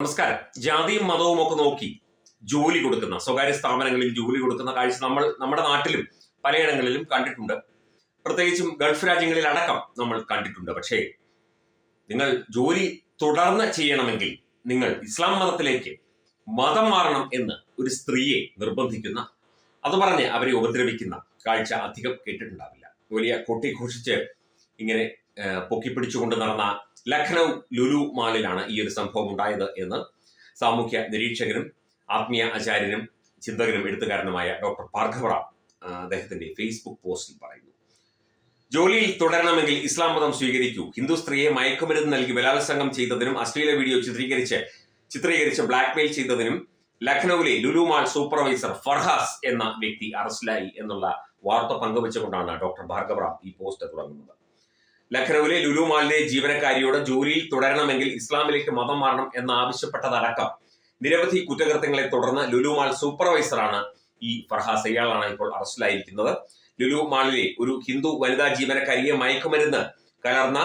നമസ്കാരം. ജാതിയും മതവും ഒക്കെ നോക്കി ജോലി കൊടുക്കുന്ന സ്വകാര്യ സ്ഥാപനങ്ങളിൽ ജോലി കൊടുക്കുന്ന കാഴ്ച നമ്മൾ നമ്മുടെ നാട്ടിലും പലയിടങ്ങളിലും കണ്ടിട്ടുണ്ട്. പ്രത്യേകിച്ചും ഗൾഫ് രാജ്യങ്ങളിൽ അടക്കം നമ്മൾ കണ്ടിട്ടുണ്ട്. പക്ഷേ നിങ്ങൾ ജോലി തുടർന്ന് ചെയ്യണമെങ്കിൽ നിങ്ങൾ ഇസ്ലാം മതത്തിലേക്ക് മതം മാറണം എന്ന് ഒരു സ്ത്രീയെ നിർബന്ധിക്കുന്ന അത് പറഞ്ഞ് അവരെ ഉപദ്രവിക്കുന്ന കാഴ്ച അധികം കേട്ടിട്ടുണ്ടാവില്ല. വലിയ കൊട്ടിഘോഷിച്ച് ഇങ്ങനെ പൊക്കിപ്പിടിച്ചുകൊണ്ട് നടന്ന ലഖ്നൗ ലുലു മാളിലാണ് ഈ ഒരു സംഭവം ഉണ്ടായത് എന്ന് സാമൂഹ്യ നിരീക്ഷകനും ആത്മീയ ആചാര്യനും ചിന്തകനും എഴുത്തുകാരനുമായ ഡോക്ടർ പാർഘവറ അദ്ദേഹത്തിന്റെ ഫേസ്ബുക്ക് പോസ്റ്റിൽ പറയുന്നു. ജോലിയിൽ തുടരണമെങ്കിൽ ഇസ്ലാം മതം സ്വീകരിക്കൂ. ഹിന്ദു സ്ത്രീയെ മയക്കുമരുന്ന് നൽകി ബലാത്സംഗം ചെയ്തതിനും അശ്ലീല വീഡിയോ ചിത്രീകരിച്ച് ചിത്രീകരിച്ച് ബ്ലാക്ക്മെയിൽ ചെയ്തതിനും ലഖ്നൌവിലെ ലുലു മാൾ സൂപ്പർവൈസർ ഫർഹാസ് എന്ന വ്യക്തി അറസ്റ്റിലായി എന്നുള്ള വാർത്ത പങ്കുവച്ചുകൊണ്ടാണ് ഡോക്ടർ ഭാർഗവറാം ഈ പോസ്റ്റ് തുടങ്ങുന്നത്. ലഖ്നൌവിലെ ലുലു മാളിലെ ജീവനക്കാരിയോട് ജോലിയിൽ തുടരണമെങ്കിൽ ഇസ്ലാമിലേക്ക് മതം മാറണം എന്നാവശ്യപ്പെട്ടതടക്കം നിരവധി കുറ്റകൃത്യങ്ങളെ തുടർന്ന് ലുലു മാൾ സൂപ്പർവൈസറാണ് ഈ ഫർഹാസ് ഇയാളാണ് ഇപ്പോൾ അറസ്റ്റിലായിരിക്കുന്നത്. ലുലു മാളിലെ ഒരു ഹിന്ദു വനിതാ ജീവനക്കാരിയെ മയക്കുമരുന്ന് കലർന്ന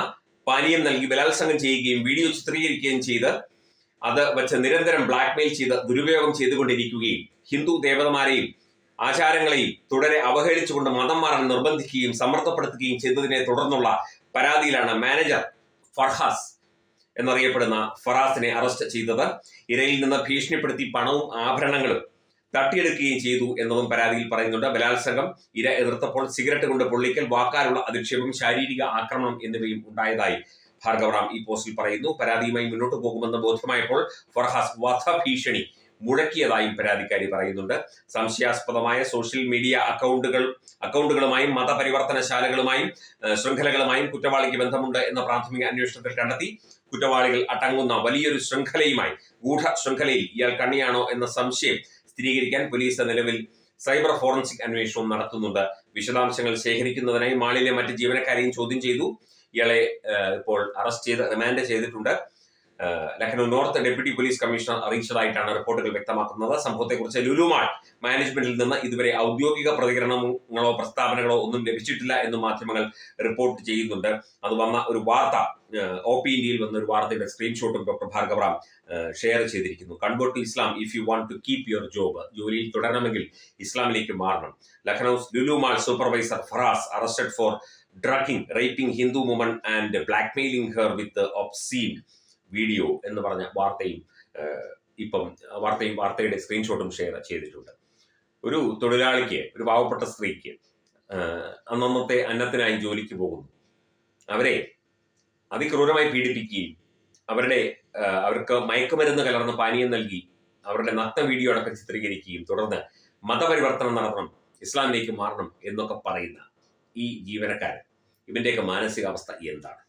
പാനീയം നൽകി ബലാത്സംഗം ചെയ്യുകയും വീഡിയോ ചിത്രീകരിക്കുകയും ചെയ്ത് അത് വെച്ച് നിരന്തരം ബ്ലാക്ക്മെയിൽ ചെയ്ത് ദുരുപയോഗം ചെയ്തുകൊണ്ടിരിക്കുകയും ഹിന്ദു ദേവതമാരെയും ആചാരങ്ങളെയും തുടരെ അവഹേളിച്ചുകൊണ്ട് മതം മാറാൻ നിർബന്ധിക്കുകയും സമ്മർദ്ദപ്പെടുത്തുകയും ചെയ്തതിനെ തുടർന്നുള്ള പരാതിയിലാണ് മാനേജർ ഫർഹാസ് എന്നറിയപ്പെടുന്ന ഫറാസിനെ അറസ്റ്റ് ചെയ്തത്. ഇരയിൽ നിന്ന് ഭീഷണിപ്പെടുത്തി പണവും ആഭരണങ്ങളും തട്ടിയെടുക്കുകയും ചെയ്തു എന്നതും പരാതിയിൽ പറയുന്നുണ്ട്. ബലാത്സംഗം ഇര എതിർത്തപ്പോൾ സിഗരറ്റ് കൊണ്ട് പൊള്ളിക്കൽ വാക്കാലുള്ള അധിക്ഷേപം ശാരീരിക ആക്രമണം എന്നിവയും ഉണ്ടായതായി ഭാർഗവറാം ഈ പോസ്റ്റിൽ പറയുന്നു. പരാതിയുമായി മുന്നോട്ട് പോകുമെന്ന് ബോധ്യമായപ്പോൾ ഫർഹാസ് വധഭീഷണി മുഴക്കിയതായും പരാതിക്കാരി പറയുന്നുണ്ട്. സംശയാസ്പദമായ സോഷ്യൽ മീഡിയ അക്കൗണ്ടുകൾ അക്കൗണ്ടുകളുമായും മതപരിവർത്തനശാലകളുമായും ശൃംഖലകളുമായും കുറ്റവാളിക്ക് ബന്ധമുണ്ട് എന്ന പ്രാഥമിക അന്വേഷണത്തിൽ കണ്ടെത്തി കുറ്റവാളികൾ അടങ്ങുന്ന വലിയൊരു ശൃംഖലയുമായി ഗൂഢ ശൃംഖലയിൽ ഇയാൾ കണ്ണിയാണോ എന്ന സംശയം സ്ഥിരീകരിക്കാൻ പോലീസ് നിലവിൽ സൈബർ ഫോറൻസിക് അന്വേഷണവും നടത്തുന്നുണ്ട്. വിശദാംശങ്ങൾ ശേഖരിക്കുന്നതിനായി മാളിലെ മറ്റ് ജീവനക്കാരെയും ചോദ്യം ചെയ്തു. ഇയാളെ ഇപ്പോൾ അറസ്റ്റ് ചെയ്ത് റിമാൻഡ് ചെയ്തിട്ടുണ്ട്. Lucknow north deputy police commissioner അറിയിച്ചതായിട്ടാണ് റിപ്പോർട്ടുകൾ വ്യക്തമാക്കുന്നത്. സംഭവത്തെക്കുറിച്ച് ലുലുമാൾ മാനേജ്മെന്റിൽ നിന്ന് ഇതുവരെ ഔദ്യോഗിക പ്രതികരണങ്ങളോ പ്രസ്താവനകളോ ഒന്നും ലഭിച്ചിട്ടില്ല എന്ന് മാധ്യമങ്ങൾ റിപ്പോർട്ട് ചെയ്യുന്നുണ്ട്. അത് വന്ന ഒരു വാർത്ത ഒ പി ഇന്ത്യയിൽ വന്ന ഒരു വാർത്തയുടെ സ്ക്രീൻഷോട്ടും ഡോക്ടർ ഭാർഗവറാം ഷെയർ ചെയ്തിരിക്കുന്നു. Convert to Islam if you want to keep your job. ജോലിയിൽ തുടരണമെങ്കിൽ ഇസ്ലാമിലേക്ക് മാറണം. Lucknow Lulu mall supervisor Faraz arrested for drugging raping Hindu woman and blackmailing her with obscene. Video എന്ന് പറഞ്ഞ വാർത്തയും ഇപ്പം വാർത്തയും വാർത്തയുടെ സ്ക്രീൻഷോട്ടും ഷെയർ ചെയ്തിട്ടുണ്ട്. ഒരു തൊഴിലാളിക്ക് ഒരു പാവപ്പെട്ട സ്ത്രീക്ക് അന്നന്നത്തെ അന്നത്തിനായി ജോലിക്ക് പോകുന്നു. അവരെ അതിക്രൂരമായി പീഡിപ്പിക്കുകയും അവരുടെ അവർക്ക് മയക്കുമരുന്ന് കലർന്ന പാനീയം നൽകി അവരുടെ നഗ്ന വീഡിയോ അടക്കം ചിത്രീകരിക്കുകയും തുടർന്ന് മതപരിവർത്തനം നടത്തണം ഇസ്ലാമിലേക്ക് മാറണം എന്നൊക്കെ പറയുന്ന ഈ ജീവനക്കാരൻ. ഇവന്റെയൊക്കെ മാനസികാവസ്ഥ എന്താണ്?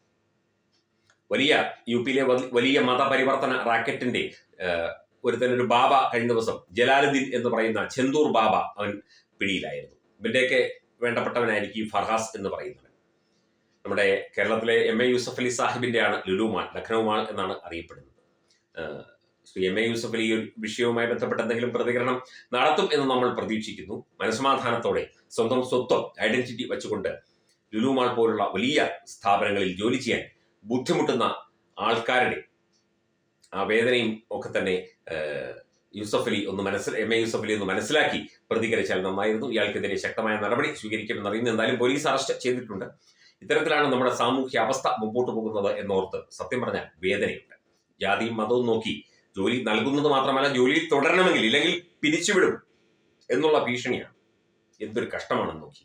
വലിയ യു പിയിലെ വലിയ മതപരിവർത്തന റാക്കറ്റിന്റെ ഒരുത്തനൊരു ബാബ കഴിഞ്ഞ ദിവസം ജലാലുദ്ദീൻ എന്ന് പറയുന്ന ചെന്തൂർ ബാബ അവൻ പിടിയിലായിരുന്നു. ഇവന്റെയൊക്കെ വേണ്ടപ്പെട്ടവനായിരിക്കും ഫർഹാസ് എന്ന് പറയുന്നത് നമ്മുടെ കേരളത്തിലെ എം എ യൂസഫ് അലി സാഹിബിന്റെയാണ് ആണ് മാൾ ലഖ്നൗ എന്നാണ് അറിയപ്പെടുന്നത്. ശ്രീ എം എ യൂസഫ് അലി വിഷയവുമായി ബന്ധപ്പെട്ട് എന്തെങ്കിലും പ്രതികരണം നടത്തും എന്ന് നമ്മൾ പ്രതീക്ഷിക്കുന്നു. മനസ്സമാധാനത്തോടെ സ്വന്തം സ്വത്വം ഐഡന്റിറ്റി വെച്ചുകൊണ്ട് ലുലുമാൾ പോലുള്ള വലിയ സ്ഥാപനങ്ങളിൽ ജോലി ചെയ്യാൻ ബുദ്ധിമുട്ടുന്ന ആൾക്കാരുടെ ആ വേദനയും ഒക്കെ തന്നെ യൂസഫ് അലി ഒന്ന് മനസ്സിൽ എം എ യൂസഫ് അലി ഒന്ന് മനസ്സിലാക്കി പ്രതികരിച്ചാൽ നന്നായിരുന്നു. ഇയാൾക്കെതിരെ ശക്തമായ നടപടി സ്വീകരിക്കുമെന്ന് അറിയുന്നു. എന്തായാലും പോലീസ് അറസ്റ്റ് ചെയ്തിട്ടുണ്ട്. ഇത്തരത്തിലാണ് നമ്മുടെ സാമൂഹ്യ അവസ്ഥ മുമ്പോട്ട് പോകുന്നത് എന്നോർത്ത് സത്യം പറഞ്ഞാൽ വേദനയുണ്ട്. ജാതിയും മതവും നോക്കി ജോലി നൽകുന്നത് മാത്രമല്ല ജോലിയിൽ തുടരണമെങ്കിൽ ഇല്ലെങ്കിൽ പിരിച്ചുവിടും എന്നുള്ള ഭീഷണിയാണ്. എന്തൊരു കഷ്ടമാണെന്ന് നോക്കി.